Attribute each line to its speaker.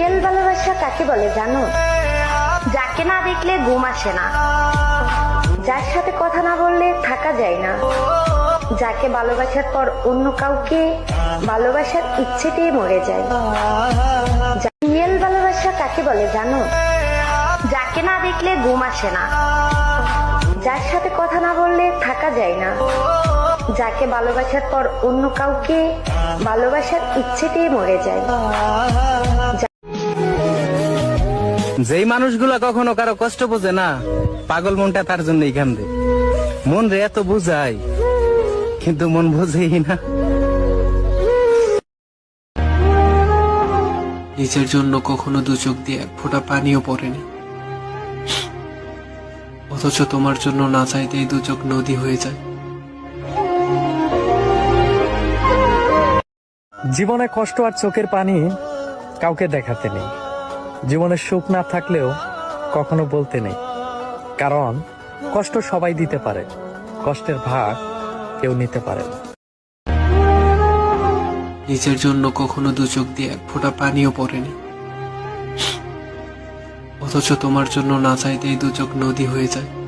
Speaker 1: Real ভালোবাসা কাকে বলে জানো? যাকে না দেখলে ঘুম আসে না। যার সাথে কথা না বললে থাকা যায় না। যাকে ভালোবাসার পর অন্য কাউকে ভালোবাসার ইচ্ছেতেই মরে যায়। রিয়েল ভালোবাসা কাকে বলে জানো? যাকে না দেখলে ঘুম আসে না। যার সাথে কথা না বললে থাকা যায় না। যাকে ভালোবাসার পর অন্য কাউকে ভালোবাসার ইচ্ছেতেই মরে যায়।
Speaker 2: যেই মানুষগুলা কখনো কারও কষ্ট বোঝে না পাগল মনটা তার জন্য এখান দে মন রে এত বুঝাই কিন্তু মন বোঝেই না।
Speaker 3: নিজের জন্য কখনো দু চোখ দিয়ে এক ফোঁটা পানিও পড়েনি। অথচ তোমার জন্য না চাইতেই দু চোখ নদী হয়ে যায়।
Speaker 4: জীবনে কষ্ট আর চোখের পানি কাউকে দেখাতে নেই। জীবনে সুখ না থাকলেও কখনো বলতে নেই। কারণ কষ্ট সবাই দিতে পারে, কষ্টের ভাগ কেউ নিতে পারে
Speaker 3: নিজের জন্য কখনো দু চোখ দিয়ে এক ফোঁটা পানিও পড়েনি। অথচ তোমার জন্য না চাইতেই দু চোখ নদী হয়ে যায়।